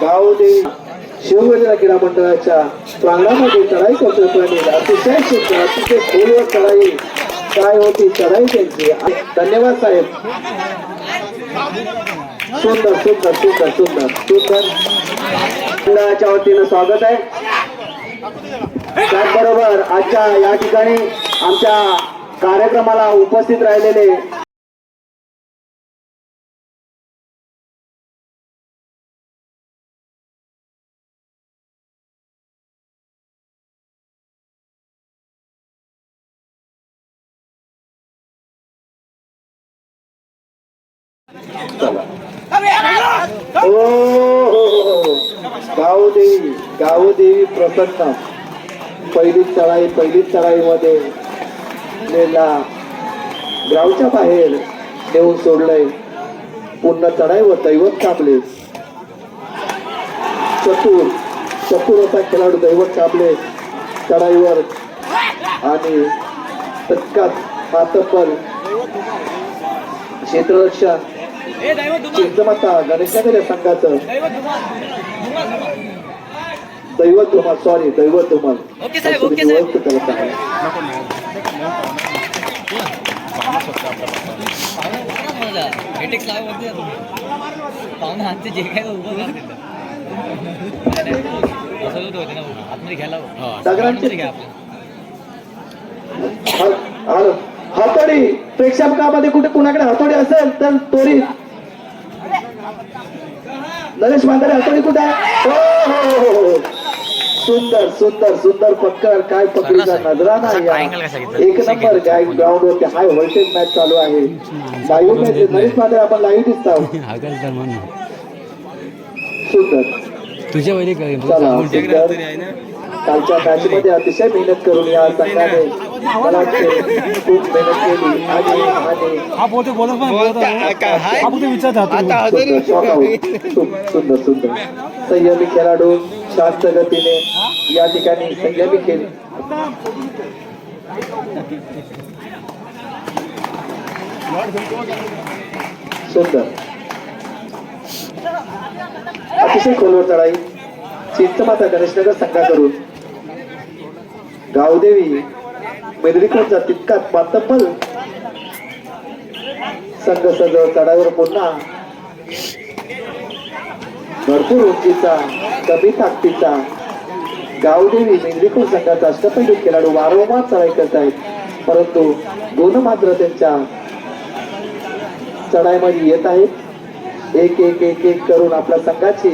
गावदेवी क्रीडा मंडळाच्या प्रांगणामध्ये चढाई करतोय प्रणील अतिशय सुंदर अतिशय खोलवर चढाई काय होती चढाई त्यांची धन्यवाद साहेब सुंदर सुंदर सुंदर सुंदर सुंदर मंडळाच्या वतीनं स्वागत आहे त्याचबरोबर आजच्या या ठिकाणी आमच्या कार्यक्रमाला उपस्थित राहिलेले गावदेवी गावदेवी प्रसन्न. पहिलीच चढाई पहिलीच चढाईमध्ये गावच्या बाहेर नेऊन सोडलंय. पुन्हा चढाईवर दैवत कापले चतुर चतुर असा खेळाडू दैवत कापले चढाईवर. आणि तत्कात मातब्बल क्षेत्ररक्षण चिंचमाता गणेशाच्या संघाचं. दैवत धुमाल सॉरी दैवत धुमाल करत आहे पाहुणे जे काय हा- हातोडी. प्रेक्षकामध्ये कुठे कुणाकडे हातोडी असेल तर त्वरित नरेश म्हातारे हातोडी कुठे आहे हो. सुंदर सुंदर सुंदर पक्कर काय पकडीचा कसा घेतला? एक नंबर ग्राउंड वरती हाय व्होल्टेज मॅच चालू आहे. लाईव्ह मॅच नरेश म्हातारे आपण लाईव्ह दिसतो म्हणून सुंदर. तुझ्या कालच्या मॅच मध्ये अतिशय मेहनत करून या संघाने खूप मेहनत केली. आणि हा बोलते बोलत हा सुंदर सुंदर सुंदर संयमी खेळाडू शांत गतीने या ठिकाणी संयमी खेळ. सुंदर. अतिशय खोलवर चढाई. चिंचमाता गणेशनगर संघाकडून. गावदेवी मेदरीकोटचा तितकाच मातब्बल संघ सजव चढाईवर पुन्हा. भरपूर उंचीचा कमी ताकदीचा. गावदेवी मेंढरीपूर संघाचा अष्टपैलू खेळाडू वारंवार चढाई करत आहेत परंतु दोन मात्र त्यांच्या चढाईमध्ये येत आहेत. एक एक एक एक करून आपल्या संघाची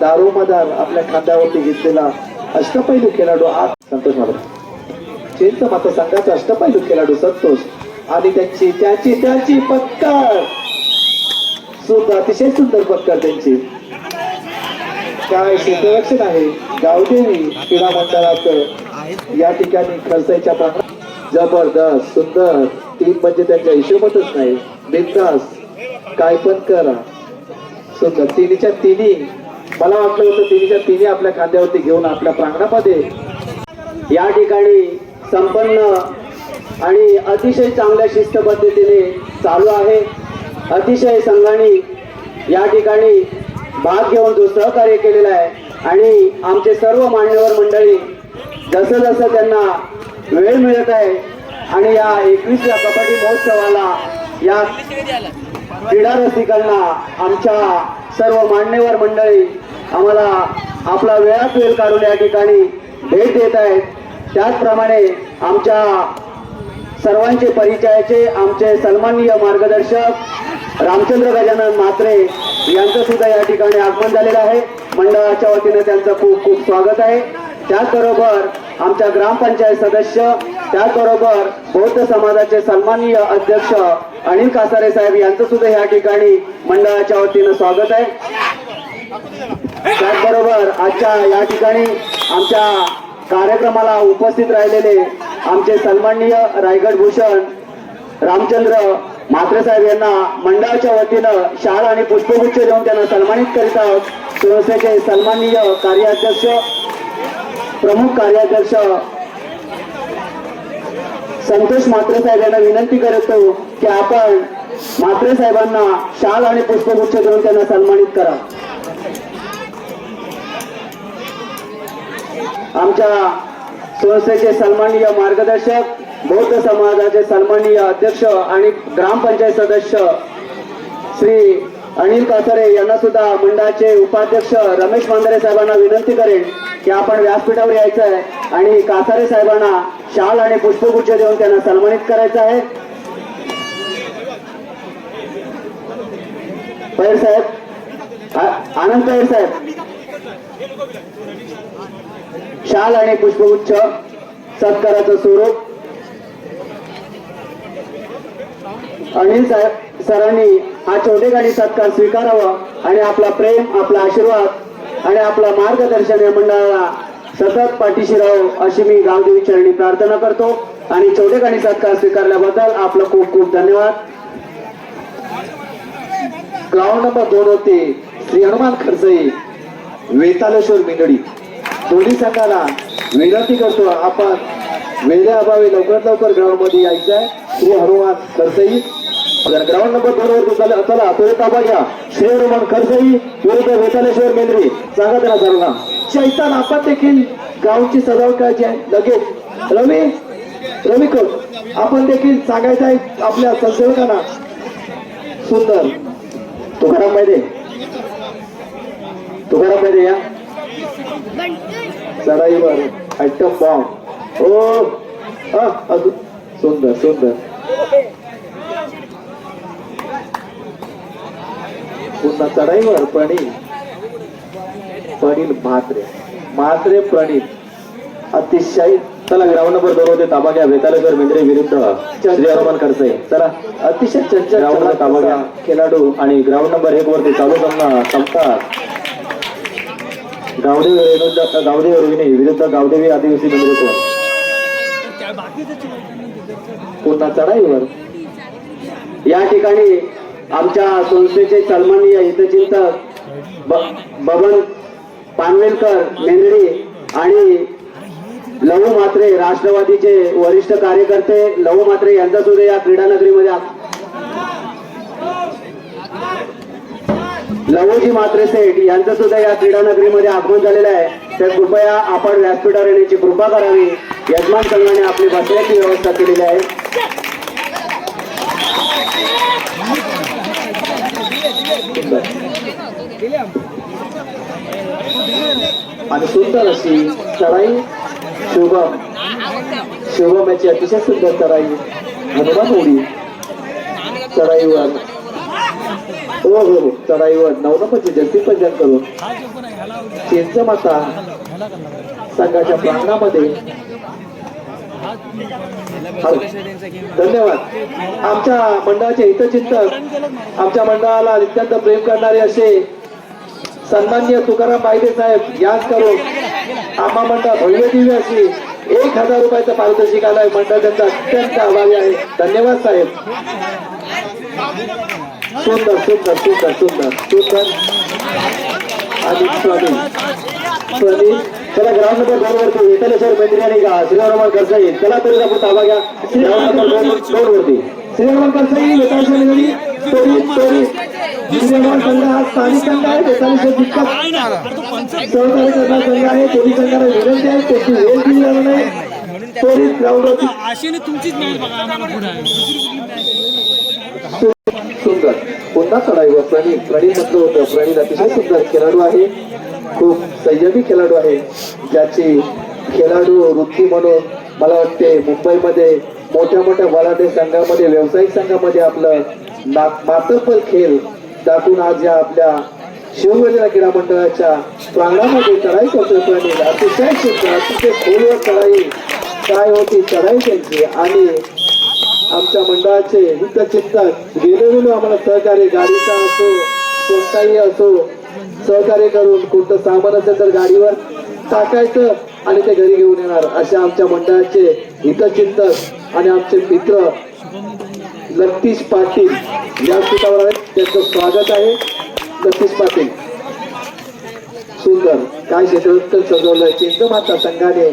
दारोमदार आपल्या खांद्यावरती घेतलेला अष्टपैलू खेळाडू आज संतोष महाराज चीनचा मात्र संघाचा अष्टपैलू खेळाडू संतोष आणि त्यांची त्याची त्याची पत्कर सुंदर अतिशय सुंदर पत्कर त्यांची. काय क्षेत्ररक्षण आहे गावदेवी क्रीडा मंडळाचं. या ठिकाणी खर्चाच्या प्रांगणात जबरदस्त सुंदर. तीन म्हणजे त्यांच्या हिशोबातच नाही. बिंदास. काय पण करा. सुंदर. तिन्हीच्या तिन्ही मला वाटलं होतं तिन्हीच्या तिन्ही आपल्या खांद्यावरती घेऊन आपल्या प्रांगणामध्ये या ठिकाणी संपन्न आणि अतिशय चांगल्या शिस्त पद्धतीने चालू आहे. अतिशय संघाने या ठिकाणी भाग घेऊन जो सहकार्य केलेला आहे आणि आमचे सर्व मान्यवर मंडळी जसं जसं त्यांना वेळ मिळत आहे आणि या एकवीसव्या कबड्डी महोत्सवाला या क्रीडा रसिकांना आमच्या सर्व मान्यवर मंडळी आम्हाला आपला वेळात वेळ काढून या ठिकाणी भेट देत आहेत. त्याचप्रमाणे आमच्या सर्वांचे परिचयाचे आमचे सन्माननीय मार्गदर्शक रामचंद्र गजानन म्हात्रे यांचं सुद्धा या ठिकाणी आगमन झालेलं आहे. मंडळाच्या वतीनं त्यांचं खूप खूप स्वागत आहे. त्याचबरोबर आमच्या ग्रामपंचायत सदस्य त्याचबरोबर बौद्ध समाजाचे सन्माननीय अध्यक्ष अनिल कासारे साहेब यांचं सुद्धा या ठिकाणी मंडळाच्या वतीनं स्वागत आहे. त्याचबरोबर आजच्या या ठिकाणी आमच्या कार्यक्रमाला उपस्थित राहिलेले आमचे सन्माननीय रायगड भूषण रामचंद्र म्हात्रे साहेब यांना मंडळाच्या वतीनं शाल आणि पुष्पगुच्छ देऊन त्यांना सन्मानित करीत आहोत. संस्थेचे सन्माननीय कार्याध्यक्ष प्रमुख कार्याध्यक्ष संतोष म्हात्रे साहेब यांना विनंती करतो की आपण म्हात्रे साहेबांना शाल आणि पुष्पगुच्छ देऊन त्यांना सन्मानित करा. आमच्या संस्थेचे सन्माननीय मार्गदर्शक बौद्ध समाजाचे सन्माननीय अध्यक्ष आणि ग्रामपंचायत सदस्य श्री अनिल कासारे यांना सुद्धा मंडळाचे उपाध्यक्ष रमेश मांदरे साहेबांना विनंती करेन की आपण व्यासपीठावर यायचं आहे आणि कासारे साहेबांना शाल आणि पुष्पगुच्छ देऊन त्यांना सन्मानित करायचं आहे. पैर साहेब आनंद पैर साहेब. शाल आणि पुष्पगुच्छ सत्काराचं स्वरूप. अनिल साहेब सरांनी हा छोटे गाणी सत्कार स्वीकारावा आणि आपला प्रेम आपला आशीर्वाद आणि आपला मार्गदर्शन या मंडळाला सतत पाठीशी राहू अशी मी गावदेवी चरणी प्रार्थना करतो आणि छोटे गाणी सत्कार स्वीकारल्याबद्दल आपलं खूप खूप धन्यवाद. ग्राउंड नंबर दोन होते श्री हनुमान खर्चई वेतालेश्वर मिनडी पोलिसांना विनंती करतो आपण वेळेअभावी अभावी लवकरात लवकर ग्राउंडमध्ये यायचं आहे श्री हनुमान खर्चई ग्राउंड नंबर बरोबर वर चला तो ताबा घ्या. श्री हनुमान खर्चई विरुद्ध वेतालेश्वर मेंद्री. सांगा त्यांना सर्वांना. चैतन आपण देखील ग्राउंडची सजावट करायची आहे. लगेच. रवी रवी कोट आपण देखील सांगायचं आहे आपल्या संसेवकांना. सुंदर. तुकाराम पाहिजे तुकाराम पाहिजे या. चढाईवर आयटम बॉम्ब ओ हा, अजून. सुंदर सुंदर. पुन्हा चढाईवर प्रणील प्रणील म्हात्रे. म्हात्रे प्रणील अतिशय. चला ग्राउंड नंबर दोन होते ताबा घ्या. वेतालेश्वर मेंद्रे विरुद्ध श्री हनुमान खडसे. चला. अतिशय चंचल ग्राउंड ताबा घ्या. खेळाडू आणि ग्राउंड नंबर एक वरती चालू सामना संपतात गावदेव विरुद्ध गावदेव रोहिणी विरुद्ध गावदेवी आदिवासी मंदिर कोणता चढाईवर या ठिकाणी आमच्या संस्थेचे सन्माननीय हितचिंतक बबन पानवेलकर मेंदडी आणि लहू मात्रे राष्ट्रवादीचे वरिष्ठ कार्यकर्ते लहू मात्रे यांचा सुद्धा या क्रीडा नगरीमध्ये लवोजी मात्रे सेठ यांचं सुद्धा या क्रीडा नगरीमध्ये आगमन झालेलं आहे. तर कृपया आपण व्यासपीठावर येण्याची कृपा करावी. यजमान संघाने आपली बसण्याची व्यवस्था केलेली आहे. आणि सुंदर अशी चढाई शुभम. शुभम याची अतिशय सुंदर चढाई. हनुमान उडी चढाईवर. हो हो हो चढाईवर नवनपती जलती पंजन करून चिंच माता संघाच्या प्रांगणामध्ये. धन्यवाद. आमच्या मंडळाचे हितचिंतक आमच्या मंडळाला अत्यंत प्रेम करणारे असे सन्मान्य तुकाराम पाहिजे साहेब याच करून आम्हा मंडळ भव्य दिव्य अशी एक हजार रुपयाचं पारितोषिक आलाय. मंडळ त्यांचा अत्यंत आभारी आहे. धन्यवाद साहेब. सुंदर सुंदर सुंदर सुंदर सुंदर. आणि स्वामी स्वामी चला ग्राउंड नंबर दोन वरती वेतलेश्वर मैत्री आणि का श्रीरामन करता येईल चला तरी आपण ताबा घ्या. ग्राउंड नंबर दोन दोन वरती श्रीहनुमान करसाई वेतालेश्वर मैत्री तरी तरी संघ हा स्थानिक संघ आहे वेतालेश्वर जितका संघ आहे संघाला विनंती आहे त्याची वेळ दिली जाणार नाही. ग्राउंड आशेने तुमचीच मॅच बघा आम्हाला पुढे. पुन्हा चढाईवर प्रणीत प्रणीत म्हटलं होतं. प्रणीत अतिशय सुंदर खेळाडू आहे. खूप संयमी खेळाडू आहे. ज्याची खेळाडू वृत्ती म्हणून मला वाटते मुंबईमध्ये मोठ्या मोठ्या वलाटे संघामध्ये व्यावसायिक संघामध्ये आपलं ना- मातफल खेळ दाखवून आज या आपल्या शिवगंगा क्रीडा मंडळाच्या प्रांगणामध्ये चढाई करतोय प्रणीत अतिशय सुंदर अतिशय खोलवर चढाई काय होती चढाई त्यांची. आणि आमच्या मंडळाचे हितचिंतक वेळोवेळी आम्हाला सहकार्य गाडीचा असो कोणताही असो सहकार्य करून कोणतं सामान असेल तर गाडीवर टाकायचं आणि ते घरी घेऊन येणार अशा आमच्या मंडळाचे हितचिंतक आणि आमचे मित्र लतीश पाटील या पीठावर आहेत. त्यांचं स्वागत आहे. लतीश पाटील सुंदर काय क्षेत्र सजवलंय. चिंतमाता संघाने